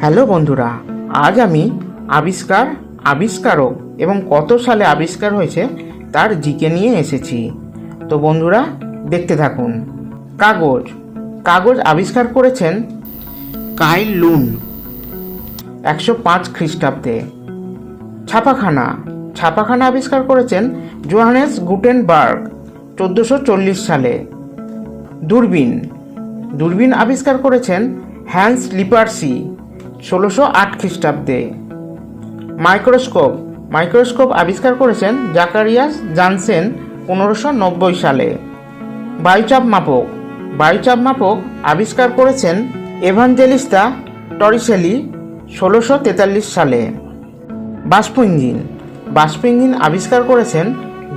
Hello বন্ধুরা, আজ আমি আবিষ্কার, আবিষ্কারক এবং কত সালে আবিষ্কার হয়েছে তার জিকে নিয়ে এসেছি। তো বন্ধুরা, দেখতে থাকুন। কাগজ। কাগজ আবিষ্কার করেছেন কাইল লুন একশো পাঁচ খ্রিস্টাব্দে। ছাপাখানা। ছাপাখানা আবিষ্কার করেছেন জোহানেস গুটেনবার্গ চোদ্দোশো চল্লিশ সালে। দূরবীন। দূরবীন আবিষ্কার করেছেন হ্যান্স লিপার্সি ষোলোশো আট খ্রিস্টাব্দে। মাইক্রোস্কোপ মাইক্রোস্কোপ আবিষ্কার করেছেন জাকারিয়াস জানসেন পনেরোশো নব্বই সালে। বায়ুচাপ মাপক বায়ুচাপ মাপক আবিষ্কার করেছেন এভাঞ্জেলিস্তা টরিসেলি ষোলোশো তেতাল্লিশ সালে। বাষ্প ইঞ্জিন বাষ্প ইঞ্জিন আবিষ্কার করেছেন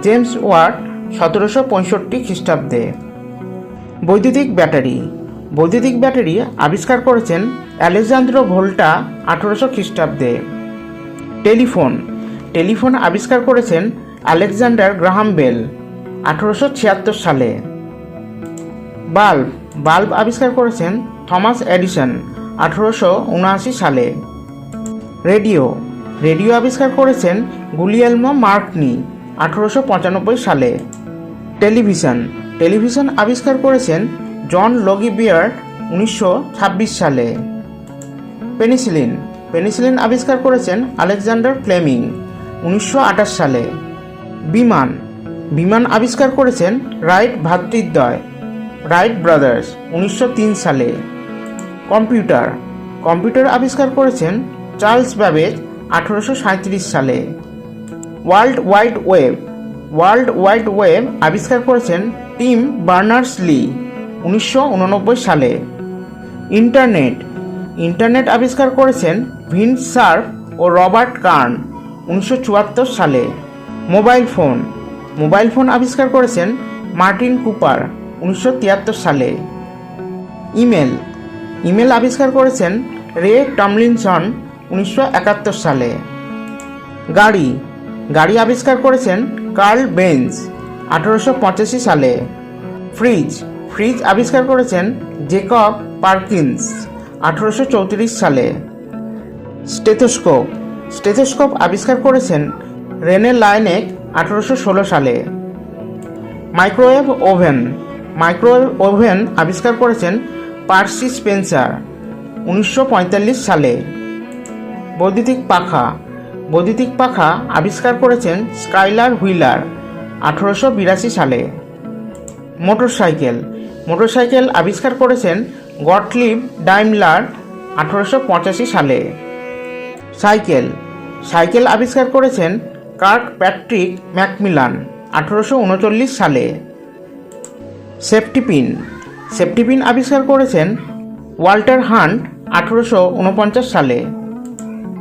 জেমস ওয়ার্ড সতেরোশো পঁয়ষট্টি খ্রিস্টাব্দে। বৈদ্যুতিক ব্যাটারি বৈদ্যুতিক ব্যাটারি আবিষ্কার করেছেন অ্যালেকজান্দ্র ভোল্টা আঠেরোশো খ্রিস্টাব্দে। টেলিফোন। টেলিফোন আবিষ্কার করেছেন আলেকজান্ডার গ্রাহাম বেল আঠেরোশো ছিয়াত্তর সালে। বাল্ব। বাল্ব আবিষ্কার করেছেন থমাস এডিসন আঠেরোশো উনআশি সালে। রেডিও। রেডিও আবিষ্কার করেছেন গুলিয়েলমো মার্কনি আঠেরোশো পঁচানব্বই সালে। টেলিভিশন। টেলিভিশন আবিষ্কার করেছেন জন লগি বিয়ার্ড উনিশশো ছাব্বিশ সালে। পেনিসিলিন। পেনিসিলিন আবিষ্কার করেছেন আলেকজান্ডার ফ্লেমিং উনিশশো আঠাশ সালে। বিমান। বিমান আবিষ্কার করেছেন রাইট ভ্রাতৃদ্বয় রাইট ব্রাদার্স উনিশশো তিন সালে। কম্পিউটার। কম্পিউটার আবিষ্কার করেছেন চার্লস ব্যাবেজ আঠেরোশো সালে। World wide web. World wide web আবিষ্কার করেছেন টিম বার্নার্স লি। উনিশশো উননব্বই সালে ইন্টারনেট ইন্টারনেট আবিষ্কার করেছেন ভিন্স সার্ফ ও রবার্ট কার্ন উনিশশো চুয়াত্তর সালে। মোবাইল ফোন মোবাইল ফোন আবিষ্কার করেছেন মার্টিন কুপার উনিশশো তিয়াত্তর সালে। ইমেল ইমেল আবিষ্কার করেছেন রে টমলিনসন উনিশশো একাত্তর সালে। গাড়ি গাড়ি আবিষ্কার করেছেন কার্ল বেঞ্জ আঠারোশো সালে। ফ্রিজ ফ্রিজ আবিষ্কার করেছেন জেকব পার্কিন্স, আঠারোশো চৌত্রিশ সালে। স্টেথোস্কোপ স্টেথোস্কোপ আবিষ্কার করেছেন রেনে লাইনেক, আঠারোশো ষোলো সালে। মাইক্রোওয়েভ ওভেন মাইক্রোওয়েভ ওভেন আবিষ্কার করেছেন পার্সি স্পেন্সার, উনিশশো পঁয়তাল্লিশ সালে। বৈদ্যুতিক পাখা বৈদ্যুতিক পাখা আবিষ্কার করেছেন স্কাইলার হুইলার, আঠারোশো বিরাশি সালে। মোটরসাইকেল মোটরসাইকেল আবিষ্কার করেছেন গটলিভ ডাইমলার আঠারোশো পঁচাশি সালে। সাইকেল সাইকেল আবিষ্কার করেছেন কার্ক প্যাট্রিক ম্যাকমিলান আঠারোশো উনচল্লিশ সালে। সেফটি পিন সেফটি পিন আবিষ্কার করেছেন ওয়াল্টার হান্ট আঠারোশো উনপঞ্চাশ সালে।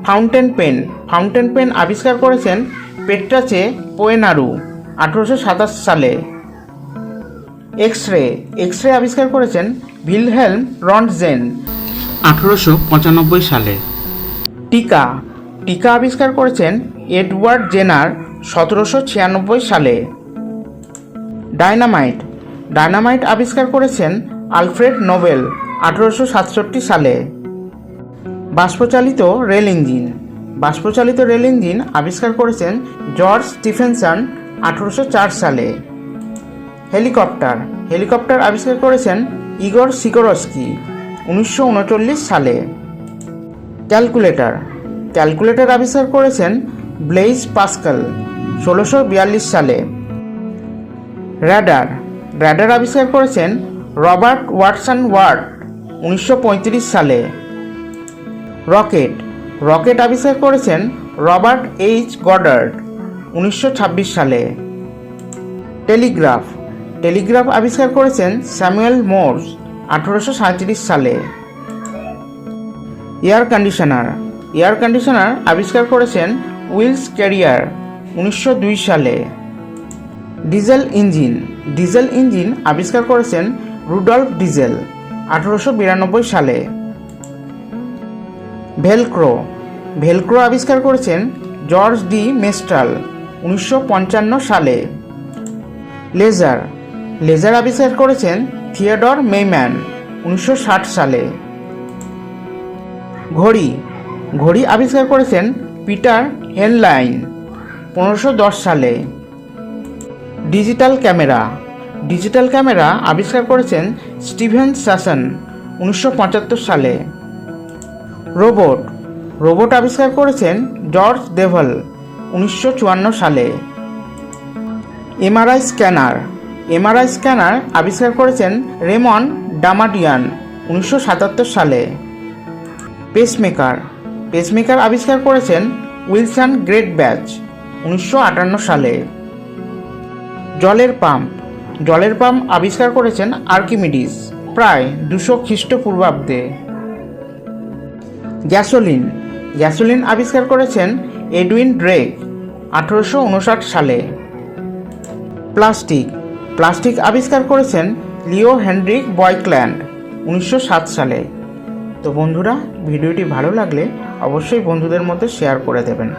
ফাউন্টেন পেন ফাউন্টেন পেন আবিষ্কার করেছেন পেট্রাচে পোয়েনারু আঠারোশো সাতাশ সালে। এক্স রে এক্স রে আবিষ্কার করেছেন ভিলহেলম রন্টজেন আঠারোশো পঁচানব্বই সালে। টিকা টিকা আবিষ্কার করেছেন এডওয়ার্ড জেনার সতেরোশো ছিয়ানব্বই সালে। ডায়নামাইট ডায়নামাইট আবিষ্কার করেছেন আলফ্রেড নোবেল আঠারোশো সাতষট্টি সালে। বাষ্পচালিত রেল ইঞ্জিন বাষ্পচালিত রেল ইঞ্জিন আবিষ্কার করেছেন জর্জ স্টিফেনসন আঠারোশো চার সালে। হেলিকপ্টার। হেলিকপ্টার আবিষ্কার করেছেন ইগর সিকোরস্কি উনিশশো উনচল্লিশ সালে। ক্যালকুলেটর। ক্যালকুলেটর আবিষ্কার করেছেন ব্লেইজ পাস্কাল, ষোলোশো সালে। র্যাডার র্যাডার আবিষ্কার করেছেন রবার্ট ওয়াটসন ওয়ার্ড, উনিশশো পঁয়ত্রিশ সালে। রকেট। রকেট আবিষ্কার করেছেন রবার্ট এইচ গডার্ড, উনিশশো ছাব্বিশ সালে। টেলিগ্রাফ। টেলিগ্রাফ আবিষ্কার করেছেন স্যামুয়েল মোর্স আঠেরোশো সালে। Air conditioner. এয়ার কন্ডিশনার আবিষ্কার করেছেন উইলস ক্যারিয়ার উনিশশো দুই সালে। Diesel engine. ডিজেল ইঞ্জিন আবিষ্কার করেছেন রুডলফ ডিজেল আঠেরোশো বিরানব্বই সালে। ভেলক্রো। ভেলক্রো আবিষ্কার করেছেন জর্জ ডি মেস্টাল উনিশশো পঞ্চান্ন সালে। লেজার। লেজার আবিষ্কার করেছেন থিয়েডর মেইম্যান, উনিশশো ষাট সালে। ঘড়ি ঘড়ি আবিষ্কার করেছেন পিটার হেনলাইন, পনেরোশো সালে। ডিজিটাল ক্যামেরা ডিজিটাল ক্যামেরা আবিষ্কার করেছেন স্টিভেন স্যাসন, উনিশশো পঁচাত্তর সালে। রোবট রোবট আবিষ্কার করেছেন জর্জ দেভল উনিশশো চুয়ান্ন সালে। এমআরআই স্ক্যানার এমআরআই স্ক্যানার আবিষ্কার করেছেন রেমন ডামাডিয়ান, উনিশশো সাতাত্তর সালে। পেসমেকার পেসমেকার আবিষ্কার করেছেন উইলসন গ্রেট ব্যাচ উনিশশো আটান্ন সালে। জলের পাম্প। জলের পাম্প আবিষ্কার করেছেন আর্কিমিডিস, প্রায় দুশো খ্রিস্টপূর্বাব্দে। গ্যাসোলিন। গ্যাসোলিন আবিষ্কার করেছেন এডউইন ড্রেক, আঠেরোশো উনষাট সালে। প্লাস্টিক। প্লাস্টিক আবিষ্কার করেছেন লিও হেনরিক বয়ক্ল্যান্ড, উনিশশো সাত সালে। তো বন্ধুরা, ভিডিওটি ভালো লাগলে অবশ্যই বন্ধুদের মধ্যে শেয়ার করে দেবেন।